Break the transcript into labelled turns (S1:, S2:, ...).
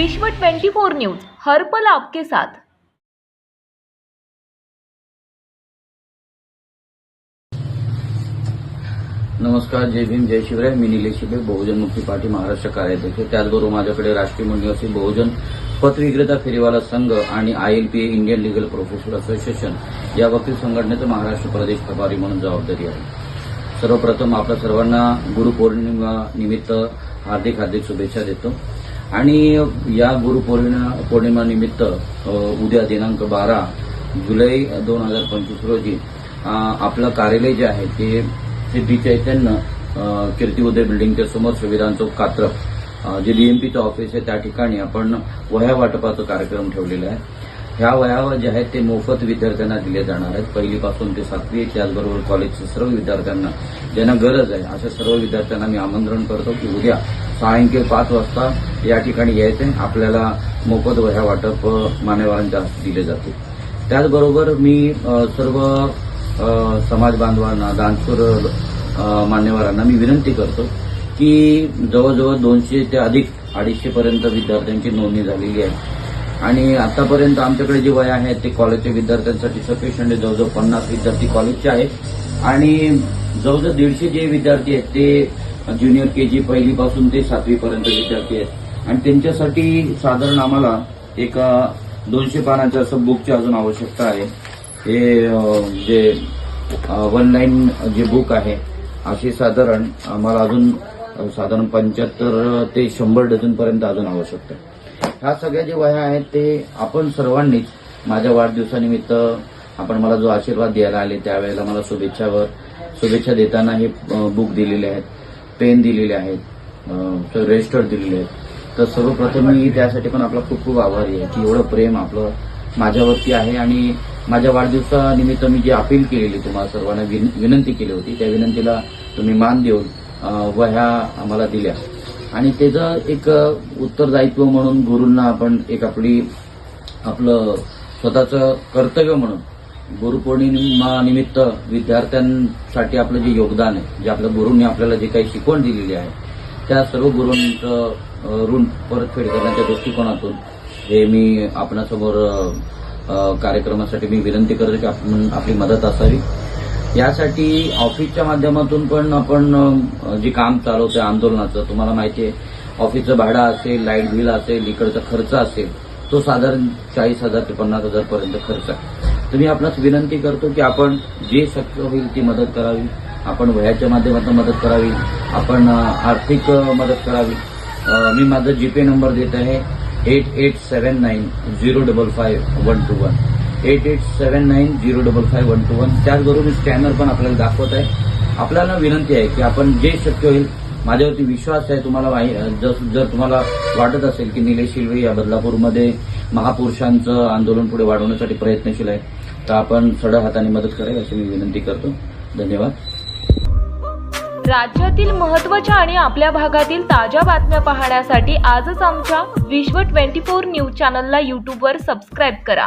S1: विश्व 24 न्यूज हर पल आपके साथ.
S2: नमस्कार जय भीम जय शिवराय. मी निलेश शिबे बहुजन मुक्ती पार्टी महाराष्ट्र कार्याध्यक्ष त्याचबरोबर माझ्याकडे राष्ट्रीय निवासी बहुजन पतविक्रेता फेरीवाला संघ आणि ILPA Indian legal professor association या वकील संघटनेचं महाराष्ट्र प्रदेश प्रभारी म्हणून जबाबदारी आहे. सर्वप्रथम आपल्या सर्वांना गुरुपौर्णिमा निमित्त हार्दिक हार्दिक शुभेच्छा देतो. आणि या गुरुपौर्णिमा पौर्णिमानिमित्त उद्या दिनांक बारा जुलै दोन हजार पंचवीस रोजी आपलं कार्यालय जे आहे ते सिद्धी चैतन्य कीर्ती उदय बिल्डिंगच्या समोर सुविधांचं चौक कात्रप जे डीएमपीचं ऑफिस आहे त्या ठिकाणी आपण वह्या वाटपाचा कार्यक्रम ठेवलेला आहे. ह्या वयावर जे आहेत ते मोफत विद्यार्थ्यांना दिले जाणार आहेत. पहिलीपासून ते सातवी त्याचबरोबर कॉलेजच्या सर्व विद्यार्थ्यांना ज्यांना गरज आहे अशा सर्व विद्यार्थ्यांना मी आमंत्रण करतो की उद्या सायंकाळी पाच वाजता या ठिकाणी यायचे. आपल्याला मोफत वह्या वाटप मान्यवरांच्या हस्ते दिले जाते त्याचबरोबर मी सर्व समाज बांधवांना दानशूर मान्यवरांना मी विनंती करतो की जवळजवळ दोनशे ते अधिक अडीचशेपर्यंत विद्यार्थ्यांची नोंदणी झालेली आहे. आणि आतापर्यंत आमच्याकडे जे वय आहेत ते कॉलेजच्या विद्यार्थ्यांसाठी सफिशियंट आहे. जवळजवळ पन्नास विद्यार्थी कॉलेजचे आहेत. आणि जवळजवळ दीडशे जे विद्यार्थी आहेत ते ज्युनियर के जी पहिलीपासून ते सातवीपर्यंत विद्यार्थी आहेत. आणि त्यांच्यासाठी साधारण आम्हाला एक दोनशे पानाच्या असं बुकची अजून आवश्यकता आहे. हे जे वन लाईन जे बुक आहे अशी साधारण आम्हाला अजून साधारण पंच्याहत्तर ते शंभर डझनपर्यंत अजून आवश्यकता आहे. ह्या सगळ्या जे वह्या आहेत ते आपण सर्वांनीच माझ्या वाढदिवसानिमित्त आपण मला जो आशीर्वाद द्यायला आले त्यावेळेला मला शुभेच्छावर शुभेच्छा देताना हे बुक दिलेले आहेत पेन दिलेले आहेत रजिस्टर दिलेले आहेत. तर सर्वप्रथम मी त्यासाठी पण आपला खूप खूप आभारी आहे की एवढं प्रेम आपलं माझ्यावरती आहे आणि माझ्या वाढदिवसानिमित्त मी जी अपील केलेली तुम्हाला सर्वांना विन- विनंती केली होती त्या विनंतीला तुम्ही मान देऊन वह्या आम्हाला दिल्या. आणि त्याचं एक उत्तरदायित्व म्हणून गुरूंना आपण एक आपली आपलं स्वतःचं कर्तव्य म्हणून गुरुपौर्णिमानिमित्त विद्यार्थ्यांसाठी आपलं जे योगदान आहे जे आपल्या गुरूंनी आपल्याला जे काही शिकवण दिलेली आहे त्या सर्व गुरूंचं ऋण परतफेड करण्याच्या दृष्टिकोनातून हे मी आपणासमोर कार्यक्रमासाठी मी विनंती करतो की आपण आपली मदत असावी. यासाठी ऑफिसच्या माध्यमातून पण आपण जे काम चालवतोय आंदोलनाचं तुम्हाला माहिती आहे ऑफिसचं भाडं असेल लाइट बिल असेल इकडचा खर्च असेल तो साधारण चाळीस हजार ते पन्नास हजारपर्यंत खर्च आहे. तर मी आपणास विनंती करतो की आपण जे शक्य होईल ती मदत करावी आपण वह्याच्या माध्यमातून मदत करावी आपण आर्थिक मदत करावी. मी माझा जीपे नंबर देत आहे eight eight seven nine zero double five one two one. Eight eight seven nine zero double five one two one. त्याचबरोबर मी स्कॅनर पण आपल्याला दाखवत आहे. आपल्याला विनंती आहे की आपण जे शक्य होईल माझ्यावरती विश्वास आहे तुम्हाला माहि- जर जर तुम्हाला वाटत असेल की निलेश शिल्वे या बदलापूरमध्ये महापुरुषांचं आंदोलन पुढे वाढवण्यासाठी प्रयत्नशील आहे तर आपण सड हाताने मदत करेल अशी मी विनंती करतो. धन्यवाद.
S1: राज्यातील महत्त्वाच्या आणि आपल्या भागातील ताज्या बातम्या पाहण्यासाठी आजच आमच्या विश्व 24 न्यूज चॅनलला यूट्यूबवर सबस्क्राईब करा.